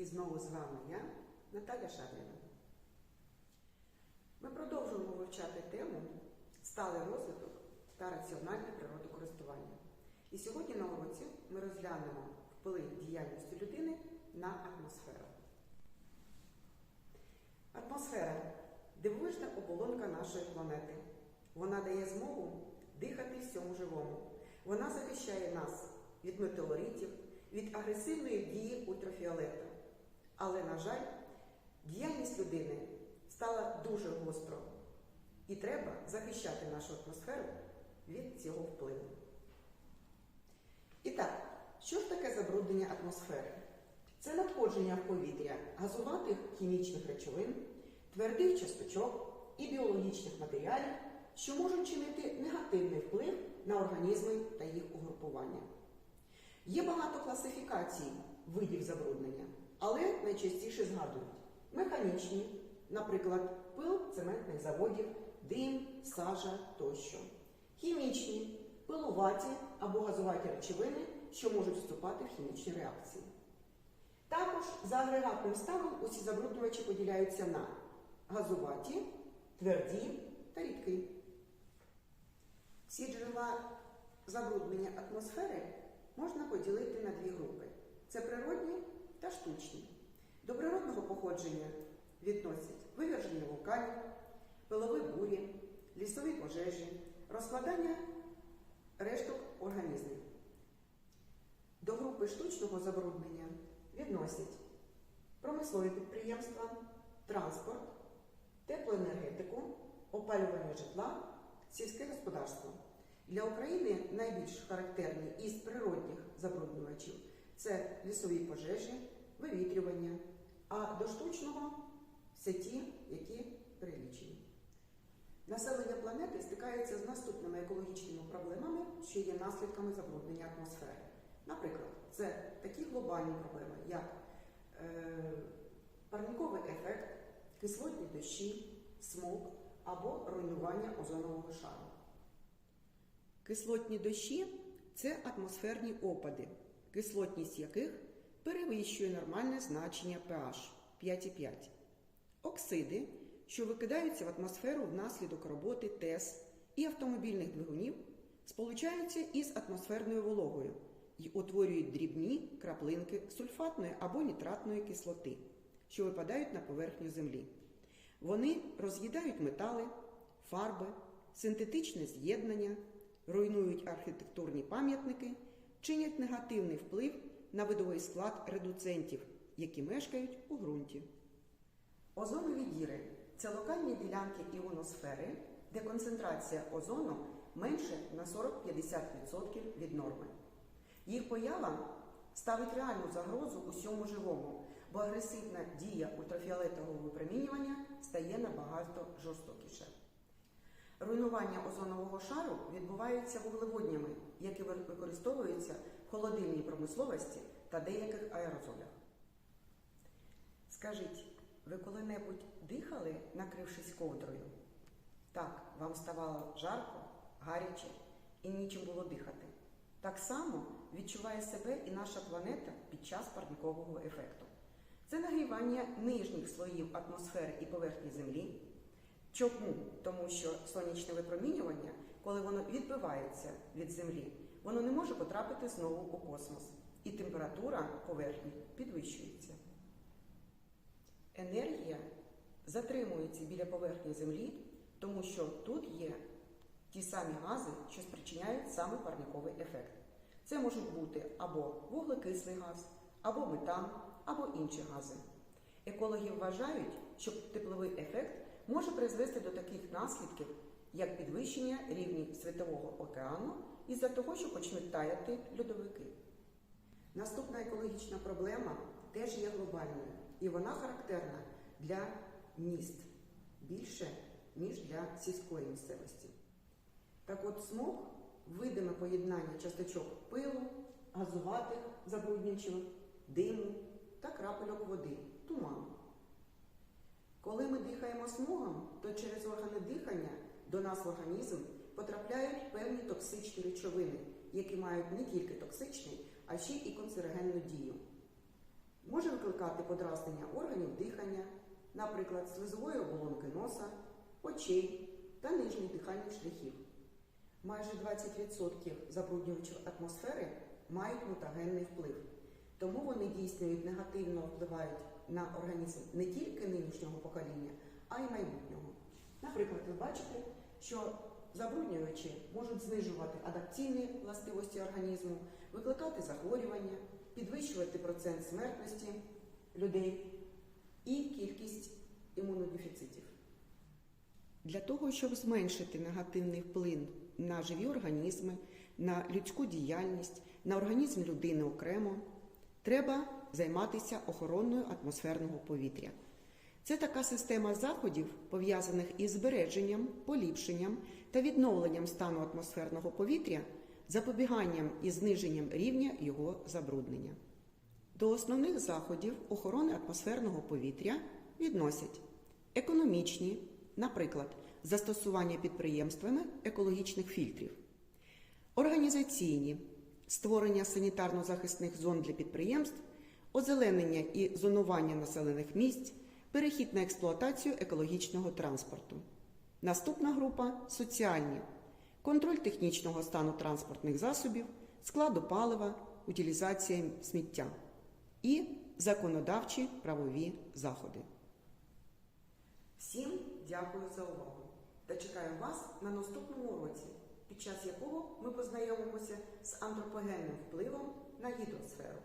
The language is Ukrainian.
І знову з вами я, Наталя Шадріна. Ми продовжуємо вивчати тему сталий розвиток та раціональне природокористування. І сьогодні на уроці ми розглянемо вплив діяльності людини на атмосферу. Атмосфера дивовижна оболонка нашої планети. Вона дає змогу дихати всьому живому. Вона захищає нас від метеоритів, від агресивної дії ультрафіолета. Але, на жаль, діяльність людини стала дуже гостро, і треба захищати нашу атмосферу від цього впливу. І так, що ж таке забруднення атмосфери? Це надходження в повітря газуватих хімічних речовин, твердих часточок і біологічних матеріалів, що можуть чинити негативний вплив на організми та їх угрупування. Є багато класифікацій видів забруднення, але найчастіше згадують механічні, наприклад, пил цементних заводів, дим, сажа тощо. Хімічні, пилуваті або газуваті речовини, що можуть вступати в хімічні реакції. Також за агрегатним станом усі забруднювачі поділяються на газуваті, тверді та рідкі. Всі джерела забруднення атмосфери можна поділити на дві групи: це природні та штучні. До природного походження відносять виверження вулканів, пилові бурі, лісові пожежі, розкладання решток організмів. До групи штучного забруднення відносять промислові підприємства, транспорт, теплоенергетику, опалювання житла, сільське господарство. Для України найбільш характерні із природних забруднювачів це лісові пожежі, вивітрювання, а до штучного все ті, які перелічені. Населення планети стикається з наступними екологічними проблемами, що є наслідками забруднення атмосфери. Наприклад, це такі глобальні проблеми, як е, парниковий ефект, кислотні дощі, смог або руйнування озонового шару. Кислотні дощі це атмосферні опади, кислотність яких перевищує нормальне значення pH 5,5. Оксиди, що викидаються в атмосферу внаслідок роботи ТЕС і автомобільних двигунів, сполучаються із атмосферною вологою і утворюють дрібні краплинки сульфатної або нітратної кислоти, що випадають на поверхню землі. Вони роз'їдають метали, фарби, синтетичне з'єднання, руйнують архітектурні пам'ятники, чинять негативний вплив на видовий склад редуцентів, які мешкають у ґрунті. Озонові діри це локальні ділянки іоносфери, де концентрація озону менше на 40-50% від норми. Їх поява ставить реальну загрозу усьому живому, бо агресивна дія ультрафіолетового випромінювання стає набагато жорстокіше. Руйнування озонового шару відбувається вуглеводнями, які використовуються холодильній промисловості та деяких аерозолях. Скажіть, ви коли-небудь дихали, накрившись ковдрою? Так, вам ставало жарко, гаряче і нічим було дихати. Так само відчуває себе і наша планета під час парникового ефекту. Це нагрівання нижніх слоїв атмосфери і поверхні Землі. Чому? Тому що сонячне випромінювання, коли воно відбивається від Землі, воно не може потрапити знову у космос, і температура поверхні підвищується. Енергія затримується біля поверхні Землі, тому що тут є ті самі гази, що спричиняють саме парниковий ефект. Це можуть бути або вуглекислий газ, або метан, або інші гази. Екологи вважають, що тепловий ефект може призвести до таких наслідків, як підвищення рівня Світового океану із-за того, що почнуть таяти льодовики. Наступна екологічна проблема теж є глобальною, і вона характерна для міст більше, ніж для сільської місцевості. Так от смог видиме поєднання часточок пилу, газуватих забруднювачів, диму та крапельок води, туману. Коли ми дихаємо смогом, то через органи дихання до нас в організм потрапляють певні токсичні речовини, які мають не тільки токсичний, а ще й канцерогенну дію. може викликати подразнення органів дихання, наприклад, слизової оболонки носа, очей та нижніх дихальних шляхів. Майже 20% забруднювачів атмосфери мають мутагенний вплив, тому вони дійсно негативно впливають на організм не тільки нинішнього покоління, а й майбутнього. Наприклад, ви бачите, що забруднювачі можуть знижувати адаптивні властивості організму, викликати захворювання, підвищувати процент смертності людей і кількість імунодефіцитів. Для того, щоб зменшити негативний вплив на живі організми, на людську діяльність, на організм людини окремо, треба займатися охороною атмосферного повітря. Це така система заходів, пов'язаних із збереженням, поліпшенням та відновленням стану атмосферного повітря, запобіганням і зниженням рівня його забруднення. До основних заходів охорони атмосферного повітря відносять економічні, наприклад, застосування підприємствами екологічних фільтрів, організаційні створення санітарно-захисних зон для підприємств, озеленення і зонування населених місць, перехід на експлуатацію екологічного транспорту. Наступна група соціальні контроль технічного стану транспортних засобів, складу палива, утилізація сміття і законодавчі правові заходи. Всім дякую за увагу та чекаю вас на наступному уроці, під час якого ми познайомимося з антропогенним впливом на гідросферу.